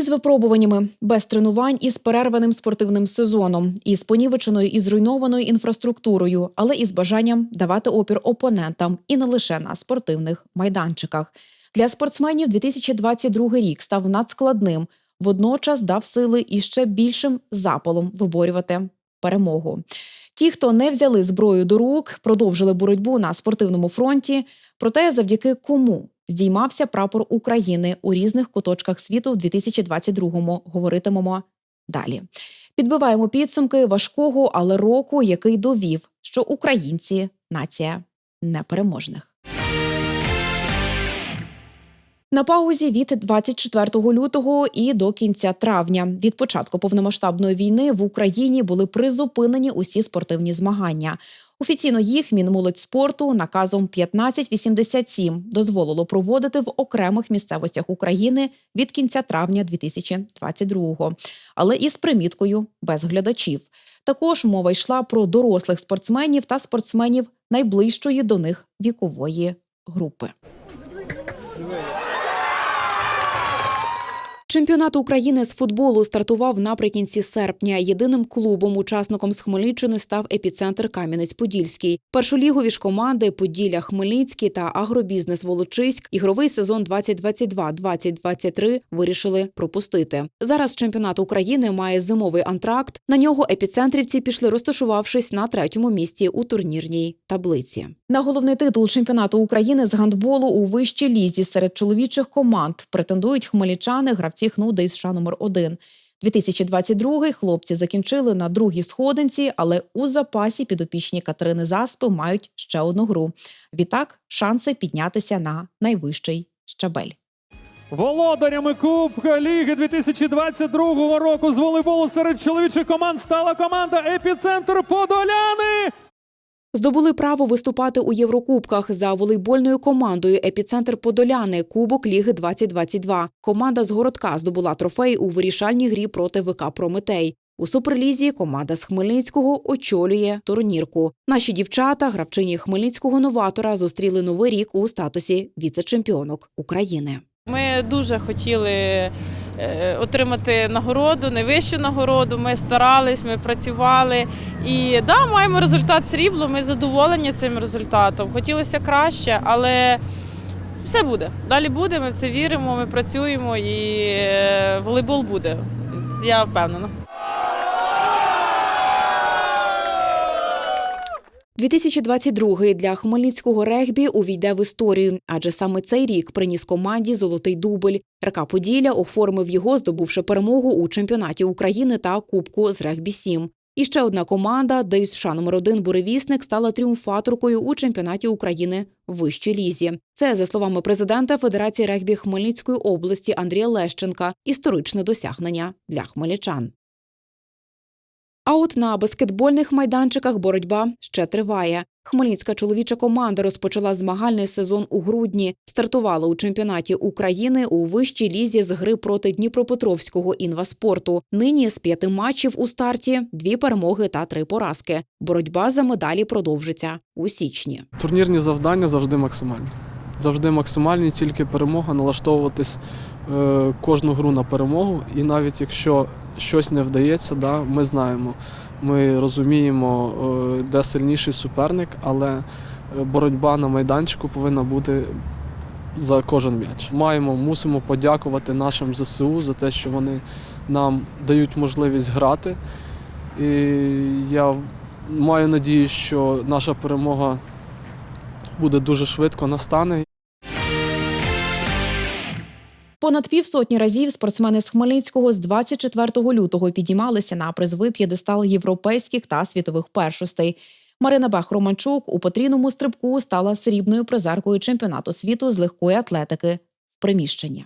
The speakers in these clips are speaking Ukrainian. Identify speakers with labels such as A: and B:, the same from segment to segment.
A: Із випробуваннями без тренувань із перерваним спортивним сезоном, із понівеченою і зруйнованою інфраструктурою, але із бажанням давати опір опонентам і не лише на спортивних майданчиках. Для спортсменів 2022 рік став надскладним. Водночас дав сили і ще більшим запалом виборювати перемогу. Ті, хто не взяли зброю до рук, продовжили боротьбу на спортивному фронті. Проте, завдяки кому здіймався прапор України у різних куточках світу в 2022-му, говоритимемо далі. Підбиваємо підсумки важкого, але року, який довів, що українці нація непереможних. На паузі від 24 лютого і до кінця травня від початку повномасштабної війни в Україні були призупинені усі спортивні змагання. Офіційно їх Мінмолодь спорту наказом 1587 дозволило проводити в окремих місцевостях України від кінця травня 2022-го, але із приміткою без глядачів. Також мова йшла про дорослих спортсменів та спортсменів найближчої до них вікової групи. Чемпіонат України з футболу стартував наприкінці серпня. Єдиним клубом, учасником з Хмельниччини, став епіцентр Кам'янець-Подільський. Першолігові ж команди Поділля Хмельницький та Агробізнес Волочиськ ігровий сезон 2022-2023 вирішили пропустити. Зараз чемпіонат України має зимовий антракт. На нього епіцентрівці пішли, розташувавшись на третьому місці у турнірній таблиці. На головний титул чемпіонату України з гандболу у вищій лізі серед чоловічих команд претендують хмельничани, гравці ХНУ ДСШ номер 1 2022 хлопці закінчили на другій сходинці, але у запасі підопічні Катерини Заспи мають ще одну гру. Відтак шанси піднятися на найвищий щабель.
B: Володарями Кубка Ліги 2022 року з волейболу серед чоловічих команд стала команда Епіцентр Подоляни.
A: Здобули право виступати у Єврокубках за волейбольною командою Епіцентр Подоляни Кубок Ліги 2022. Команда з городка здобула трофей у вирішальній грі проти ВК Прометей. У суперлізі команда з Хмельницького очолює турнірку. Наші дівчата, гравчині хмельницького новатора, зустріли новий рік у статусі віце-чемпіонок України.
C: Ми дуже хотіли отримати нагороду, найвищу нагороду. Ми старались, ми працювали. І да, маємо результат срібло. Ми задоволені цим результатом. Хотілося краще, але все буде. Далі буде. Ми в це віримо, ми працюємо і е, волейбол буде. Я впевнена.
A: 2022 для хмельницького регбі увійде в історію, адже саме цей рік приніс команді золотий дубль. РК Поділля оформив його, здобувши перемогу у чемпіонаті України та Кубку з регбі 7 І ще одна команда, ДЮСШ номер 1 Буревісник, стала тріумфаторкою у чемпіонаті України в вищій лізі. Це за словами президента Федерації регбі Хмельницької області Андрія Лещенка. Історичне досягнення для хмельничан. А от на баскетбольних майданчиках боротьба ще триває. Хмельницька чоловіча команда розпочала змагальний сезон у грудні. Стартувала у чемпіонаті України у вищій лізі з гри проти Дніпропетровського інваспорту. Нині з п'яти матчів у старті дві перемоги та три поразки. Боротьба за медалі продовжиться у січні.
D: Турнірні завдання завжди максимальні. Завжди максимальні, тільки перемога, налаштовуватись кожну гру на перемогу. І навіть якщо щось не вдається, да, ми знаємо, ми розуміємо, е, де сильніший суперник, але е, боротьба на майданчику повинна бути за кожен м'яч. Маємо, мусимо подякувати нашим ЗСУ за те, що вони нам дають можливість грати. І я маю надію, що наша перемога буде дуже швидко настане.
A: Понад півсотні разів спортсмени з Хмельницького з 24 лютого підіймалися на призовий п'єдестал європейських та світових першостей. Марина Бах Романчук у потрійному стрибку стала срібною призеркою чемпіонату світу з легкої атлетики в приміщенні.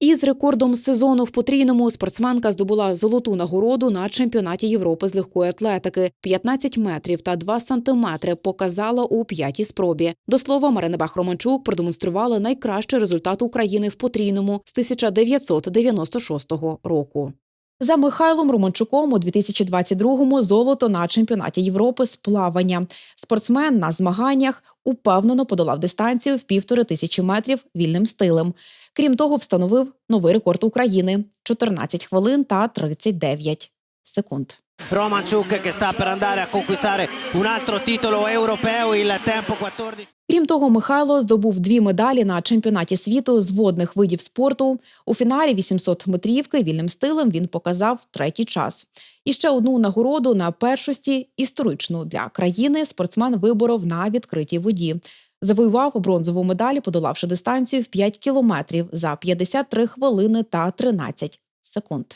A: Із рекордом сезону в потрійному спортсменка здобула золоту нагороду на чемпіонаті Європи з легкої атлетики. 15 метрів та 2 сантиметри показала у п'ятій спробі. До слова, Марина Бах-Романчук продемонструвала найкращий результат України в потрійному з 1996 року. За Михайлом Романчуком у 2022-му золото на чемпіонаті Європи з плавання. Спортсмен на змаганнях упевнено подолав дистанцію в півтори тисячі метрів вільним стилем. Крім того, встановив новий рекорд України 14 хвилин та 39 секунд.
E: Romanchuk che sta per andare a conquistare un altro titolo europeo, il tempo 14.
A: Крім того, Михайло здобув дві медалі на чемпіонаті світу з водних видів спорту. У фіналі 800 метрівки вільним стилем він показав третій час. І ще одну нагороду на першості історичну для країни спортсмен виборов на відкритій воді. Завоював бронзову медаль, подолавши дистанцію в 5 кілометрів за 53 хвилини та 13 секунд.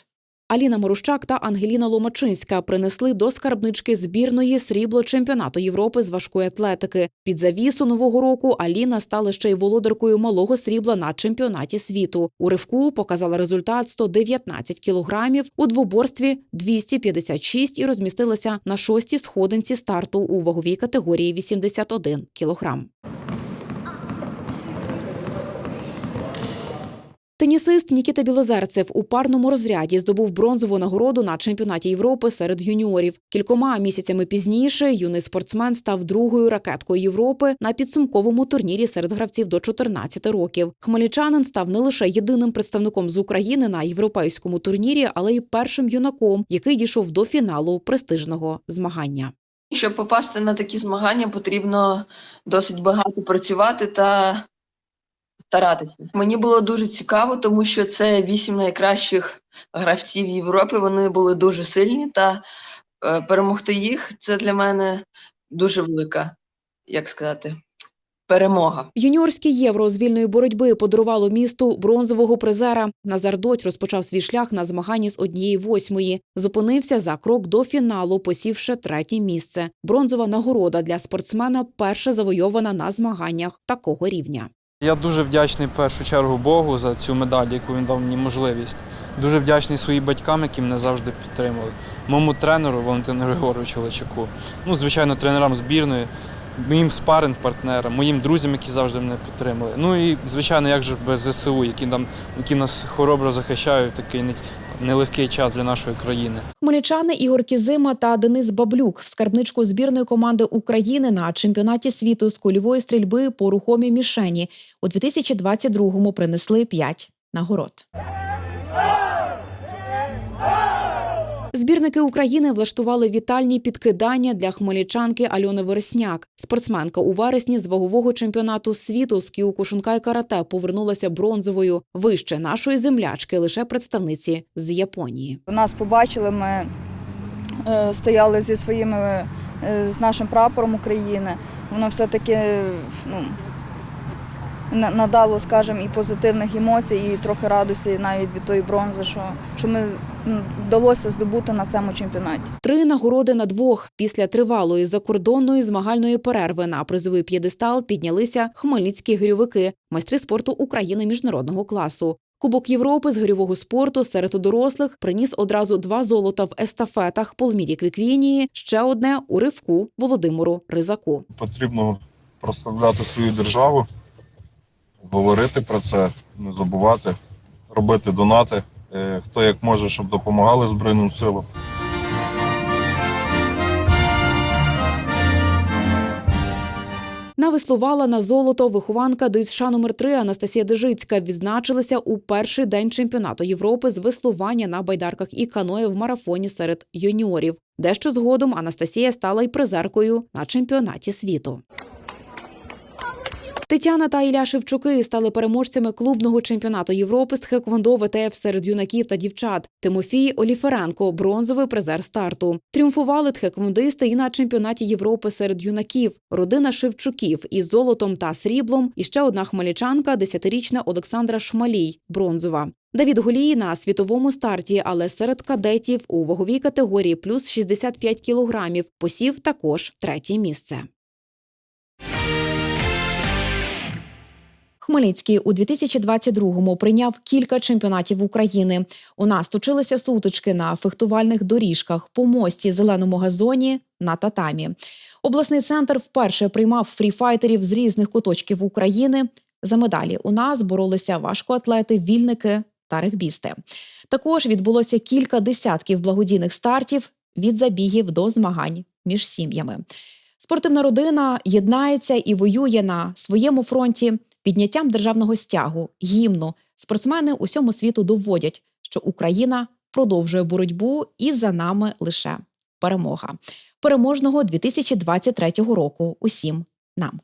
A: Аліна Морущак та Ангеліна Ломачинська принесли до скарбнички збірної срібло чемпіонату Європи з важкої атлетики. Під завісу нового року Аліна стала ще й володаркою малого срібла на чемпіонаті світу. У ривку показала результат 119 кілограмів, у двоборстві 256 і розмістилася на шостій сходинці старту у ваговій категорії 81 кілограм. Тенісист Нікіта Білозерцев у парному розряді здобув бронзову нагороду на чемпіонаті Європи серед юніорів. Кількома місяцями пізніше юний спортсмен став другою ракеткою Європи на підсумковому турнірі серед гравців до 14 років. Хмельничанин став не лише єдиним представником з України на європейському турнірі, але й першим юнаком, який дійшов до фіналу престижного змагання.
F: Щоб попасти на такі змагання, потрібно досить багато працювати та старатися. Мені було дуже цікаво, тому що це вісім найкращих гравців Європи. Вони були дуже сильні, та е, перемогти їх це для мене дуже велика, як сказати, перемога.
A: Юніорське євро з вільної боротьби подарувало місту бронзового призера. Назар Доть розпочав свій шлях на змаганні з однієї восьмої. Зупинився за крок до фіналу, посівши третє місце. Бронзова нагорода для спортсмена перша завойована на змаганнях такого рівня.
G: Я дуже вдячний в першу чергу Богу за цю медаль, яку він дав мені можливість. Дуже вдячний своїм батькам, які мене завжди підтримали. Моєму тренеру Валентину Григоровичу Личаку. Ну, звичайно, тренерам збірної, моїм спаринг партнерам моїм друзям, які завжди мене підтримали. Ну і звичайно, як же без ЗСУ, які нам які нас хоробро захищають такий нелегкий час для нашої країни.
A: Хмельничани Ігор Кізима та Денис Баблюк в скарбничку збірної команди України на чемпіонаті світу з кульової стрільби по рухомій мішені у 2022-му принесли 5 нагород. Збірники України влаштували вітальні підкидання для хмельничанки Альони Вересняк. Спортсменка у вересні з вагового чемпіонату світу з кіокушункай карате повернулася бронзовою. Вище нашої землячки лише представниці з Японії.
H: Нас побачили, ми е, стояли зі своїми е, з нашим прапором України. Воно все-таки ну, надало, скажімо, і позитивних емоцій, і трохи радості навіть від тої бронзи, що, що ми вдалося здобути на цьому чемпіонаті.
A: Три нагороди на двох після тривалої закордонної змагальної перерви на призовий п'єдестал піднялися хмельницькі гирьовики, майстри спорту України міжнародного класу. Кубок Європи з гирьового спорту серед дорослих приніс одразу два золота в естафетах Полмірі Квіквінії, ще одне у ривку Володимиру Ризаку.
I: потрібно прославляти свою державу, говорити про це, не забувати, робити донати. Е, Хто як може, щоб допомагали Збройним силам.
A: Навеслувала на золото вихованка ДЮСШ номер 3 Анастасія Дежицька. Відзначилася у перший день чемпіонату Європи з веслування на байдарках і каное в марафоні серед юніорів. Дещо згодом Анастасія стала й призеркою на чемпіонаті світу. Тетяна та Ілля Шевчуки стали переможцями клубного чемпіонату Європи з тхеквондо ВТФ серед юнаків та дівчат. Тимофій Оліференко бронзовий призер старту. Тріумфували тхеквондисти і на чемпіонаті Європи серед юнаків. Родина Шевчуків із золотом та сріблом. І ще одна хмельничанка, десятирічна Олександра Шмалій, бронзова. Давід Голій на світовому старті, але серед кадетів у ваговій категорії плюс 65 кілограмів посів також третє місце. Хмельницький у 2022-му прийняв кілька чемпіонатів України. У нас точилися сутички на фехтувальних доріжках, по мості, зеленому газоні, на татамі. Обласний центр вперше приймав фріфайтерів з різних куточків України. За медалі у нас боролися важкоатлети, вільники та регбісти.
J: Також відбулося кілька десятків благодійних стартів від забігів до змагань між сім'ями. Спортивна родина єднається і воює на своєму фронті підняттям державного стягу, гімну. Спортсмени усьому світу доводять, що Україна продовжує боротьбу і за нами лише перемога. Переможного 2023 року усім нам.